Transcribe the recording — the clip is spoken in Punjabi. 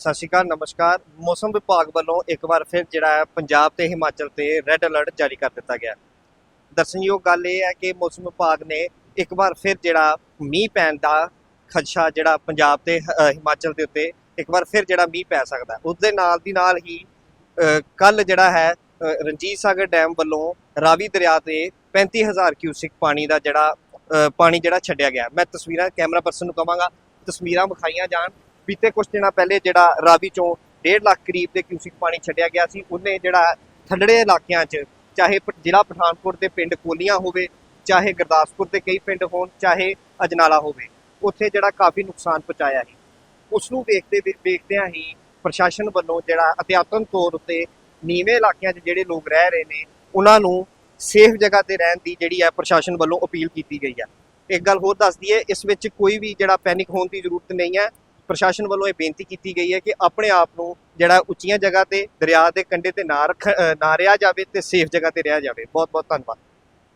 ਸਤਿ ਸ਼੍ਰੀ ਅਕਾਲ, ਨਮਸਕਾਰ। ਮੌਸਮ ਵਿਭਾਗ ਵੱਲੋਂ ਇੱਕ ਵਾਰ ਫਿਰ ਜਿਹੜਾ ਹੈ, ਪੰਜਾਬ ਤੇ ਹਿਮਾਚਲ ਤੇ ਰੈੱਡ ਅਲਰਟ ਜਾਰੀ ਕਰ ਦਿੱਤਾ ਗਿਆ। ਦਰਸ਼ਨਯੋਗ ਗੱਲ ਇਹ ਹੈ ਕਿ ਮੌਸਮ ਵਿਭਾਗ ਨੇ ਇੱਕ ਵਾਰ ਫਿਰ ਜਿਹੜਾ ਮੀਂਹ ਪੈਣ ਦਾ ਖਦਸ਼ਾ ਜਿਹੜਾ ਪੰਜਾਬ ਤੇ ਹਿਮਾਚਲ ਦੇ ਉੱਤੇ ਇੱਕ ਵਾਰ ਫਿਰ ਜਿਹੜਾ ਮੀਂਹ ਪੈ ਸਕਦਾ ਹੈ। ਉਸ ਦੇ ਨਾਲ ਦੀ ਨਾਲ ਹੀ ਕੱਲ ਜਿਹੜਾ ਹੈ ਰਣਜੀਤ ਸਾਗਰ ਡੈਮ ਵੱਲੋਂ ਰਾਵੀ ਦਰਿਆ ਤੇ 35000 ਕਿਊਸਿਕ ਪਾਣੀ ਦਾ ਜਿਹੜਾ ਪਾਣੀ ਜਿਹੜਾ ਛੱਡਿਆ ਗਿਆ ਮੈਂ ਤਸਵੀਰਾਂ ਕੈਮਰਾ ਪਰਸਨ ਨੂੰ ਕਹਾਂਗਾ ਤਸਵੀਰਾਂ ਵਿਖਾਈਆਂ ਜਾਣ। ਬੀਤੇ ਕੁਝ ਦਿਨਾਂ ਪਹਿਲੇ ਜਿਹੜਾ ਰਾਵੀ ਚੋਂ 1.5 ਲੱਖ ਕਰੀਬ ਦੇ ਕਿਊਸਿਕ ਪਾਣੀ ਛੱਡਿਆ ਗਿਆ ਸੀ, ਉਹਨੇ ਜਿਹੜਾ ਥੱਲੜੇ ਇਲਾਕਿਆਂ 'ਚ ਚਾਹੇ ਪ- ਜ਼ਿਲ੍ਹਾ ਪਠਾਨਕੋਟ ਦੇ ਪਿੰਡ ਕੋਲੀਆਂ ਹੋਵੇ, ਚਾਹੇ ਗੁਰਦਾਸਪੁਰ ਦੇ ਕਈ ਪਿੰਡ ਹੋਣ, ਚਾਹੇ ਅਜਨਾਲਾ ਹੋਵੇ, ਉੱਥੇ ਜਿਹੜਾ ਕਾਫੀ ਨੁਕਸਾਨ ਪਹੁੰਚਾਇਆ ਹੈ ਉਸ ਨੂੰ ਵੇਖਦੇ ਵੇਖਦਿਆਂ ਹੀ ਪ੍ਰਸ਼ਾਸਨ ਵੱਲੋਂ ਜਿਹੜਾ ਅਤਿਆਤਨ ਤੌਰ ਉੱਤੇ ਨੀਵੇਂ ਇਲਾਕਿਆਂ 'ਚ ਜਿਹੜੇ ਲੋਕ ਰਹਿ ਰਹੇ ਨੇ, ਉਹਨਾਂ ਨੂੰ ਸੇਫ ਜਗ੍ਹਾ ਤੇ ਰਹਿਣ ਦੀ ਜਿਹੜੀ ਹੈ ਪ੍ਰਸ਼ਾਸਨ ਵੱਲੋਂ ਅਪੀਲ ਕੀਤੀ ਗਈ ਹੈ। ਇੱਕ ਗੱਲ ਹੋਰ ਦੱਸ ਦਈਏ ਇਸ ਵਿੱਚ ਕੋਈ ਵੀ ਜਿਹੜਾ ਪੈਨਿਕ ਹੋਣ ਦੀ ਜ਼ਰੂਰਤ ਨਹੀਂ ਹੈ। ਪ੍ਰਸ਼ਾਸਨ ਵੱਲੋਂ ਇਹ ਬੇਨਤੀ ਕੀਤੀ ਗਈ ਹੈ ਕਿ ਆਪਣੇ ਆਪ ਨੂੰ ਜਿਹੜਾ ਉੱਚੀਆਂ ਜਗ੍ਹਾ ਤੇ ਦਰਿਆ ਦੇ ਕੰਢੇ ਤੇ ਨਾ ਰੱਖ ਨਾ ਰਿਹਾ ਜਾਵੇ ਤੇ ਸੇਫ ਜਗ੍ਹਾ ਤੇ ਰਿਹਾ ਜਾਵੇ। ਬਹੁਤ ਬਹੁਤ ਧੰਨਵਾਦ।